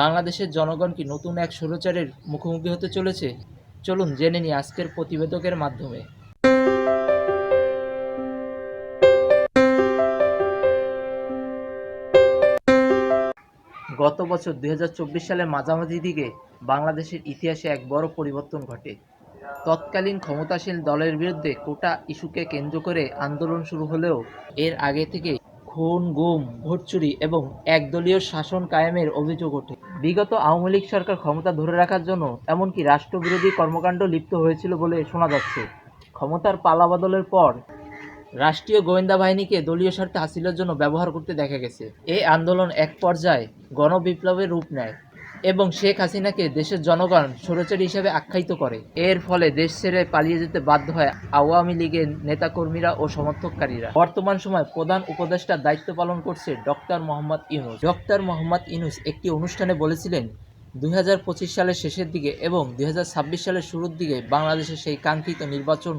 বাংলাদেশের জনগণ কি নতুন এক স্বৈরাচারের মুখোমুখি হতে চলেছে? চলুন জেনে নিই আজকের প্রতিবেদকের মাধ্যমে। গত বছর দুই হাজার চব্বিশ সালের মাঝামাঝি দিকে বাংলাদেশের ইতিহাসে এক বড় পরিবর্তন ঘটে। তৎকালীন ক্ষমতাসীন দলের বিরুদ্ধে কোটা ইস্যুকে কেন্দ্র করে আন্দোলন শুরু হলেও এর আগে থেকে খুন, গুম ভোট চুরি এবং একদলীয় শাসন কায়েমের অভিযোগ ওঠে। বিগত আওয়ামী লীগ সরকার ক্ষমতা ধরে রাখার জন্য এমনকি রাষ্ট্রবিরোধী কর্মকাণ্ড লিপ্ত হয়েছিল বলে শোনা যাচ্ছে। ক্ষমতার পালাবাদলের পর রাষ্ট্রীয় গোয়েন্দা বাহিনীকে দলীয় স্বার্থে হাসিলের জন্য ব্যবহার করতে দেখা গেছে। এই আন্দোলন এক পর্যায়ে গণবিপ্লবের রূপ নেয়। এবং শেখ হাসিনাকে দেশের জনগণ স্বৈরাচারী হিসেবে আখ্যায়িত করে। এর ফলে দেশ ছেড়ে পালিয়ে যেতে বাধ্য হয় আওয়ামী লীগের নেতাকর্মীরা ও সমর্থককারীরা। বর্তমান সময় প্রধান উপদেষ্টার দায়িত্ব পালন করছে ডক্টর মোহাম্মদ ইউনুস। ডক্টর মোহাম্মদ ইউনুস একটি অনুষ্ঠানে বলেছিলেন, দুই হাজার পঁচিশ সালের শেষের দিকে এবং দুই হাজার ছাব্বিশ সালের শুরুর দিকে বাংলাদেশে সেই কাঙ্ক্ষিত নির্বাচন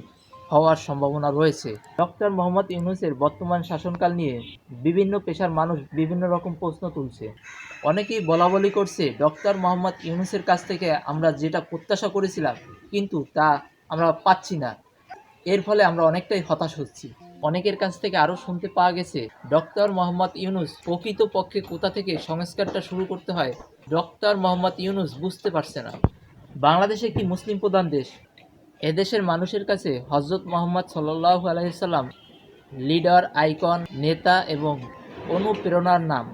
হওয়ার সম্ভাবনা রয়েছে। ডক্টর মোহাম্মদ ইউনুসের বর্তমান শাসনকাল নিয়ে বিভিন্ন পেশার মানুষ বিভিন্ন রকম প্রশ্ন তুলছে। অনেকেই বলা বলি করছে, ডক্টর মোহাম্মদ ইউনুসের কাছ থেকে আমরা যেটা প্রত্যাশা করেছিলাম, কিন্তু তা আমরা পাচ্ছি না। এর ফলে আমরা অনেকটাই হতাশ হচ্ছি। অনেকের কাছ থেকে আরও শুনতে পাওয়া গেছে, ডক্টর মোহাম্মদ ইউনুস প্রকৃত পক্ষে কোথা থেকে সংস্কারটা শুরু করতে হয়? ডক্টর মোহাম্মদ ইউনুস বুঝতে পারছে না। বাংলাদেশ একটি মুসলিম প্রধান দেশ? এদেশের মানুষের কাছে হজরত মোহাম্মদ সাল্লাহ আলাইসাল্লাম লিডার, আইকন, নেতা এবং অনুপ্রেরণার নাম।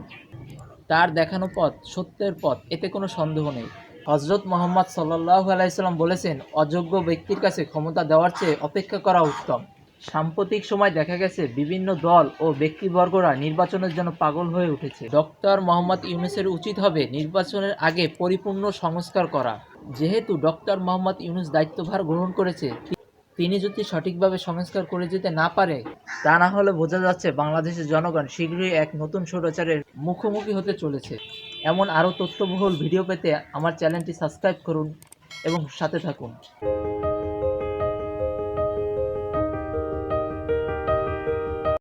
তার দেখানো পথ, সত্যের পথ, এতে কোনো সন্দেহ নেই। হজরত মোহাম্মদ সাল্লাহ আলাইসাল্লাম বলেছেন, অযোগ্য ব্যক্তির কাছে ক্ষমতা দেওয়ার চেয়ে অপেক্ষা করা উত্তম। সাম্প্রতিক সময় দেখা গেছে, বিভিন্ন দল ও ব্যক্তিবর্গরা নির্বাচনের জন্য পাগল হয়ে উঠেছে। ডক্টর মোহাম্মদ ইউনুসের উচিত হবে নির্বাচনের আগে পরিপূর্ণ সংস্কার করা। যেহেতু ডক্টর মোহাম্মদ ইউনুস দায়িত্বভার গ্রহণ করেছে, তিনি যদি সঠিকভাবে সংস্কার করে যেতে না পারে, তা না হলে বোঝা যাচ্ছে বাংলাদেশের জনগণ শীঘ্রই এক নতুন স্বৈরাচারের মুখোমুখি হতে চলেছে। এমন আরও তথ্যবহুল ভিডিও পেতে আমার চ্যানেলটি সাবস্ক্রাইব করুন এবং সাথে থাকুন।